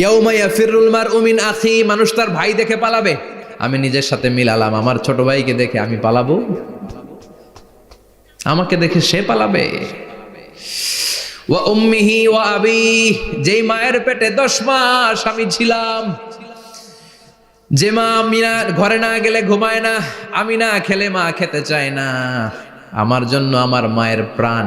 ইয়াউমা ইয়াফিরুল মারউ মিন আখি, মানুষ তার ভাই দেখে পালাবে। আমি নিজের সাথে মিলালাম, আমার ছোট ভাইকে দেখে আমি পালাবো। আমাকে দেখে সে পালাবে। ওয়া উম্মিহি যেই মায়ের পেটে দশ মাস আমি ছিলাম। যে মা আমি না ঘরে না গেলে ঘুমায় না, আমি না খেলে মা খেতে চায় না। আমার জন্য আমার মায়ের প্রাণ।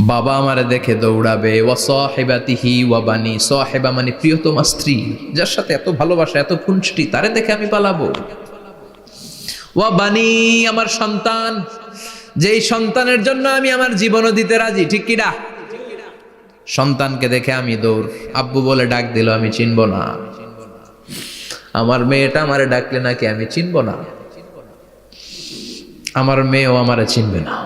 বাবা আমারে দেখে দৌড়াবে। ও সহেবাতিহি ওয়াবানি সহেবা মানে প্রিয়তমা স্ত্রী, যার সাথে এত ভালোবাসা, এত খুনষ্টি তারে দেখে আমি পালাবো। ওয়া বানি আমার সন্তান, যেই সন্তানের জন্য আমি আমার জীবনও দিতে রাজি, ঠিক কিনা সন্তানকে দেখে আমি দৌড়। আব্বু বলে ডাক দিল, আমি চিনব না। আমার মেয়েটা আমারে ডাকলে নাকি আমি চিনব না? আমার মেয়েও আমারে চিনবে না।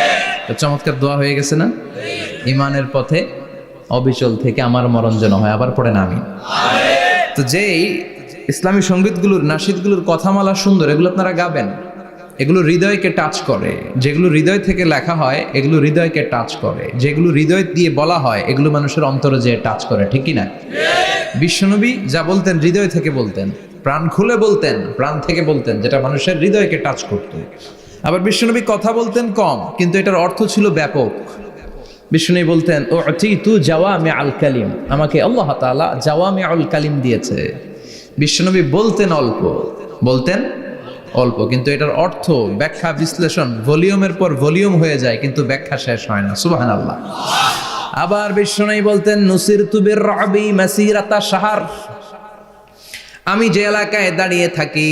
চমৎকার দোয়া হয়ে গেছে না? ইমানের পথে অবিচল থেকে আমার মরণ যেন হয়। আবার পড়েন আমিন তো যেই ইসলামী সঙ্গীতগুলোর, নাসিদগুলোর কথামালা সুন্দর, এগুলো আপনারা গাবেন। এগুলো হৃদয়কে টাচ করে। যেগুলো হৃদয় থেকে লেখা হয়, এগুলো হৃদয়কে টাচ করে। যেগুলো হৃদয় দিয়ে বলা হয়, এগুলো মানুষের অন্তরে যে টাচ করে। ঠিক কি না বিশ্বনবী যা বলতেন, হৃদয় থেকে বলতেন, প্রাণ খুলে বলতেন, প্রাণ থেকে বলতেন, যেটা মানুষের হৃদয়কে টাচ করত। আবার বিশ্বনবী কথা বলতেন কম, কিন্তু এটার অর্থ ছিল ব্যাপক। বিষ্ণু বলতেন ও তু জাওয়া মে আল কালিম। আমাকে আল্লাহ তালা জাওয়া মে আল কালিম দিয়েছে। বিশ্বনবী বলতেন অল্প বলতেন অল্প, কিন্তু এটার অর্থ ব্যাখ্যা, বিশ্লেষণ ভলিউমের পর ভলিউম হয়ে যায়, কিন্তু ব্যাখ্যা শেষ হয় না। সুবাহান আল্লাহ আবার বিষ্ণু বলতেন নুসির তুবির রবি মাসিরাতা সাহার আমি যে এলাকায় দাঁড়িয়ে থাকি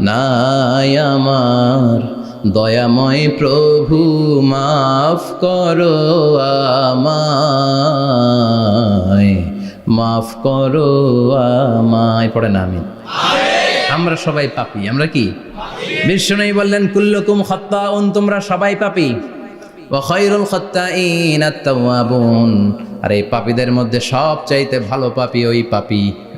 নাই আমার। দয়াময় প্রভু, মাফ করো আমায়। মাফ করো আমায়। পড়ে না আমি আমরা সবাই পাপি, আমরা কি? বিষ্ণু বললেন, কুল্লকুম খত্তাউন তোমরা সবাই পাপি। ওয়াখাইরুল খত্তাইন আত-তাওয়াবুন আর এই পাপীদের মধ্যে সব চাইতে ভালো পাপি ওই পাপি।